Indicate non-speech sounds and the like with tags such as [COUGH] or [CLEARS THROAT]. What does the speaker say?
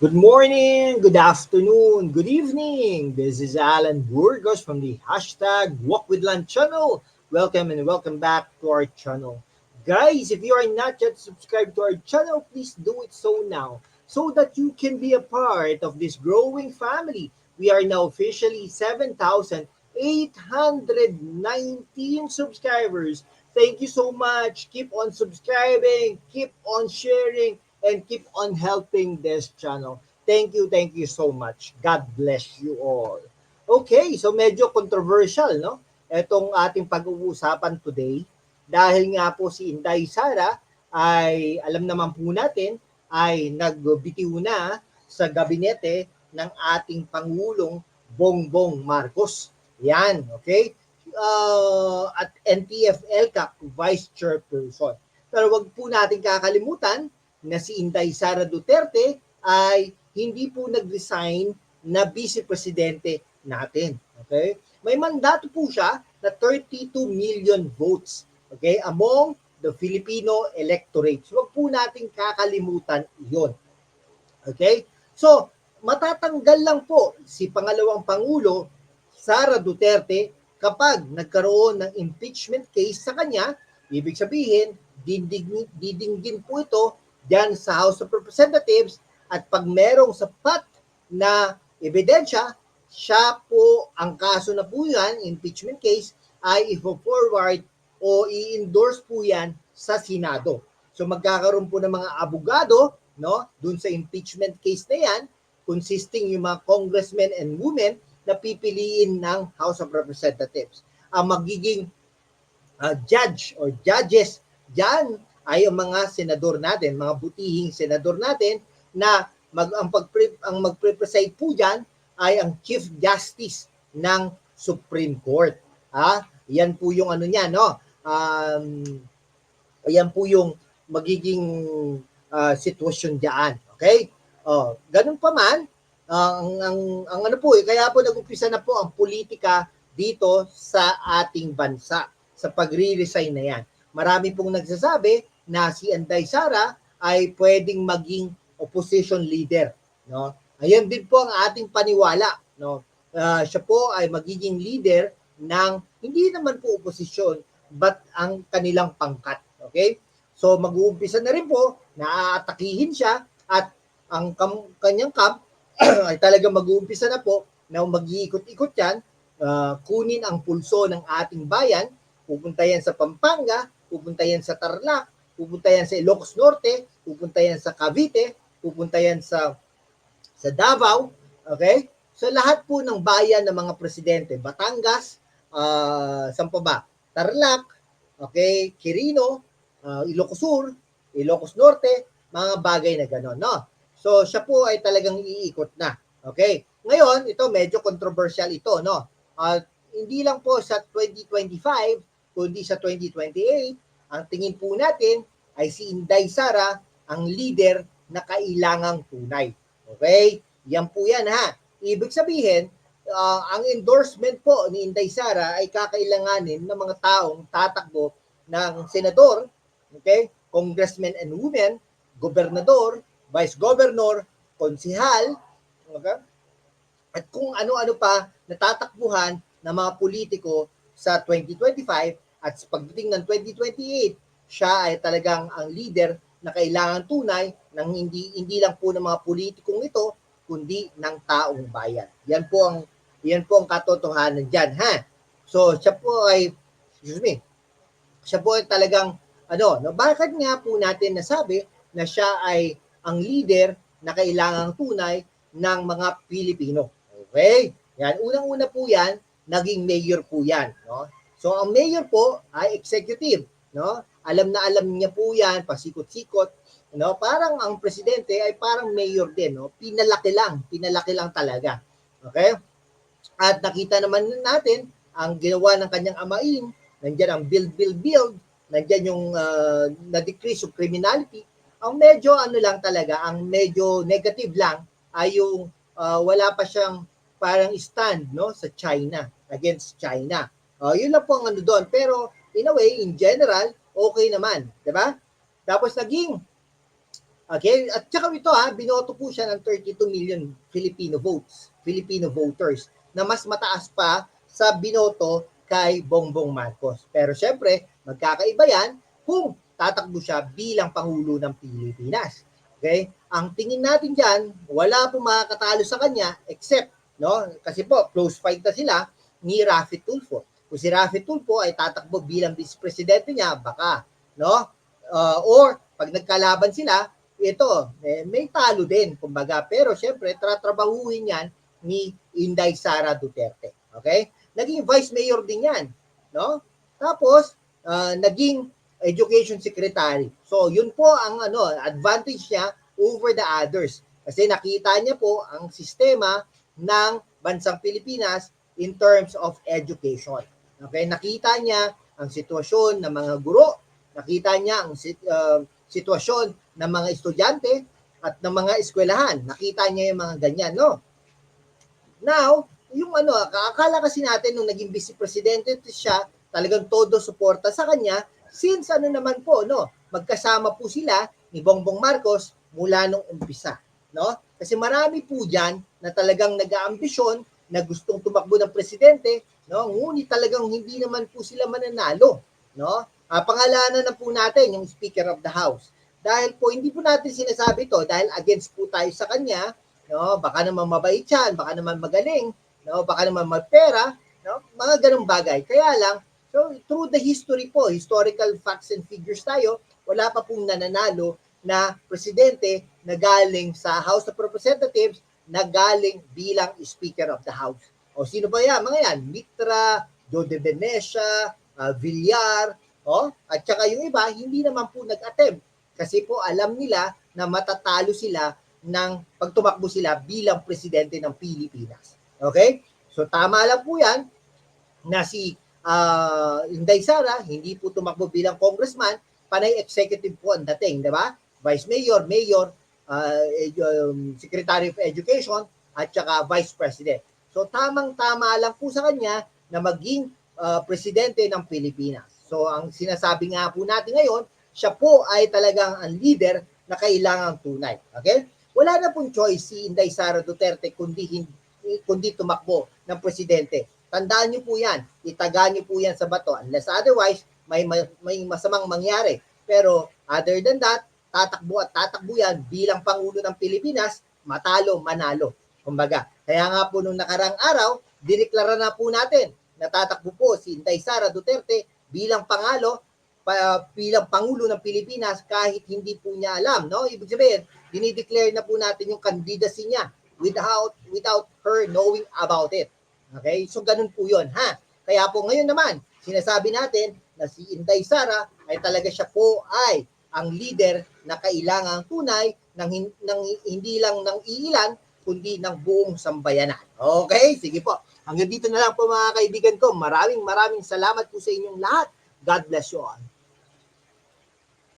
Good morning, good afternoon, good evening. This is Alan Burgos from the hashtag Walk with Land channel. Welcome and welcome back to our channel. Guys, if you are not yet subscribed to our channel, please do it so now so that you can be a part of this growing family. We are now officially 7,819 subscribers. Thank you so much. Keep on subscribing, keep on sharing, and keep on helping this channel. Thank you, thank you so much. God bless you all. Okay, so medyo controversial, no? Itong ating pag-uusapan today. Dahil nga po si Inday Sara ay alam naman po natin ay nagbitiw na sa gabinete ng ating Pangulong Bongbong Marcos. Yan, okay? Uh, at NTF LCAP Vice Chairperson. Pero wag po natin kakalimutan na si Inday Sara Duterte ay hindi po nag-resign na vice presidente natin. Okay? May mandato po siya na 32 million votes okay, among the Filipino electorate. So, wag po nating kakalimutan iyon. Okay? So, matatanggal lang po si pangalawang Pangulo, Sara Duterte, kapag nagkaroon ng impeachment case sa kanya, ibig sabihin, diding, didinggin po ito dyan sa House of Representatives at pag merong sapat na ebidensya, siya po ang kaso na po yan, impeachment case, ay i-forward o i-endorse po yan sa Senado. So magkakaroon po ng mga abogado no, dun sa impeachment case na yan, consisting yung mga congressmen and women na pipiliin ng House of Representatives. Ang magiging uh, judge or judges dyan ay ang mga senador natin, mga butihing senador natin na mag, ang, pagpre, ang magpre-preside po dyan ay ang Chief Justice ng Supreme Court. Ha? Yan po yung ano niya, no? Um, yan po yung magiging uh, sitwasyon diyan. Okay? Oh, ganun pa man, uh, ang, ang, ang ano po, eh, kaya po nag-umpisa na po ang politika dito sa ating bansa sa pagre-resign na yan. Marami pong nagsasabi na si Anday Sara ay pwedeng maging opposition leader, no? Ayan din po ang ating paniwala, no? Uh, siya po ay magiging leader ng hindi naman po opposition but ang kanilang pangkat, okay? So mag-uumpisa na rin po na aatakihin siya at ang kam- kanyang camp [CLEARS THROAT] ay talaga mag-uumpisa na po na mag-iikot-ikot yan, uh, kunin ang pulso ng ating bayan, pupunta yan sa Pampanga, pupunta yan sa Tarlac, pupunta yan sa Ilocos Norte, pupunta yan sa Cavite, pupunta yan sa sa Davao, okay? So lahat po ng bayan ng mga presidente, Batangas, uh, saan pa ba? Tarlac, okay, Quirino, uh, Ilocos Sur, Ilocos Norte, mga bagay na gano'n, no? So siya po ay talagang iikot na. Okay? Ngayon, ito medyo controversial ito, no? Uh, hindi lang po sa 2025, kundi sa 2028, ang tingin po natin ay si Inday Sara ang leader na kailangang tunay. Okay? Yan po yan ha. Ibig sabihin, uh, ang endorsement po ni Inday Sara ay kakailanganin ng mga taong tatakbo ng senador, okay, congressmen and women, gobernador, vice governor, konsihal, okay, at kung ano-ano pa natatakbuhan ng mga politiko sa 2025 at pagdating ng 2028, siya ay talagang ang leader na kailangan tunay ng hindi hindi lang po ng mga politikong ito kundi ng taong bayan. Yan po ang yan po ang katotohanan diyan, ha. So siya po ay excuse me. Siya po ay talagang ano, no, bakit nga po natin nasabi na siya ay ang leader na kailangang tunay ng mga Pilipino. Okay? Yan, unang-una po yan, naging mayor po yan, no? So ang mayor po ay executive, no? Alam na alam niya po 'yan, pasikot-sikot, no? Parang ang presidente ay parang mayor din, no? Pinalaki lang, pinalaki lang talaga. Okay? At nakita naman natin ang ginawa ng kanyang amain, nandiyan ang build build build, nandiyan yung uh, na-decrease yung criminality. Ang medyo ano lang talaga, ang medyo negative lang ay yung uh, wala pa siyang parang stand no sa China against China. Uh, yun lang po ang ano doon. Pero in a way, in general, okay naman. Ba? Tapos naging Okay? At saka ito ha, binoto po siya ng 32 million Filipino votes, Filipino voters, na mas mataas pa sa binoto kay Bongbong Marcos. Pero syempre, magkakaiba yan kung tatakbo siya bilang Pangulo ng Pilipinas. Okay? Ang tingin natin dyan, wala po makakatalo sa kanya except, no? Kasi po, close fight na sila ni Rafi Tulfo. Kung si Rafi Tulfo ay tatakbo bilang vice presidente niya, baka, no? Uh, or, pag nagkalaban sila, ito, eh, may talo din, kumbaga. Pero syempre, tratrabahuhin yan ni Inday Sara Duterte. Okay? Naging vice mayor din yan. No? Tapos, uh, naging education secretary. So, yun po ang ano, advantage niya over the others. Kasi nakita niya po ang sistema ng bansang Pilipinas in terms of education. Okay? Nakita niya ang sitwasyon ng mga guro, nakita niya ang sit- uh, sitwasyon ng mga estudyante at ng mga eskwelahan. Nakita niya yung mga ganyan, no? Now, yung ano, akala kasi natin nung naging vice presidente siya, talagang todo suporta sa kanya since ano naman po, no, magkasama po sila ni Bongbong Marcos mula nung umpisa, no? Kasi marami po diyan na talagang nag-aambisyon na gustong tumakbo ng presidente, no? Ngunit talagang hindi naman po sila mananalo, no? Ah, pangalanan na po natin yung Speaker of the House. Dahil po hindi po natin sinasabi to dahil against po tayo sa kanya, no? Baka naman mabait yan, baka naman magaling, no? Baka naman magpera, no? Mga ganung bagay. Kaya lang, so through the history po, historical facts and figures tayo, wala pa pong nananalo na presidente na galing sa House of Representatives na galing bilang Speaker of the House. O sino ba yan? Mga yan, Mitra, Joe de Venecia, uh, Villar, oh, at saka yung iba, hindi naman po nag-attempt. Kasi po alam nila na matatalo sila ng pagtumakbo sila bilang presidente ng Pilipinas. Okay? So tama lang po yan na si uh, Inday Sara hindi po tumakbo bilang congressman, panay executive po ang dating, di ba? Vice Mayor, Mayor, uh, um, Secretary of Education, at saka Vice President. So tamang-tama lang po sa kanya na maging uh, presidente ng Pilipinas. So ang sinasabi nga po natin ngayon, siya po ay talagang ang leader na kailangang tunay. Okay? Wala na pong choice si Inday Sara Duterte kundi, kundi tumakbo ng presidente. Tandaan niyo po yan. Itaga niyo po yan sa bato. Unless otherwise, may, may masamang mangyari. Pero other than that, tatakbo at tatakbo yan bilang Pangulo ng Pilipinas, matalo, manalo. Kumbaga, kaya nga po nung nakarang araw, diniklara na po natin na tatakbo po si Inday Sara Duterte bilang pangalo pa, bilang Pangulo ng Pilipinas kahit hindi po niya alam. No? Ibig sabihin, dinideclare na po natin yung candidacy niya without without her knowing about it. Okay? So ganun po 'yon, ha? Kaya po ngayon naman, sinasabi natin na si Inday Sara ay talaga siya po ay ang leader na kailangang tunay ng, ng hindi lang ng iilan kundi ng buong sambayanan. Okay? Sige po. Hanggang dito na lang po mga kaibigan ko. Maraming maraming salamat po sa inyong lahat. God bless you all.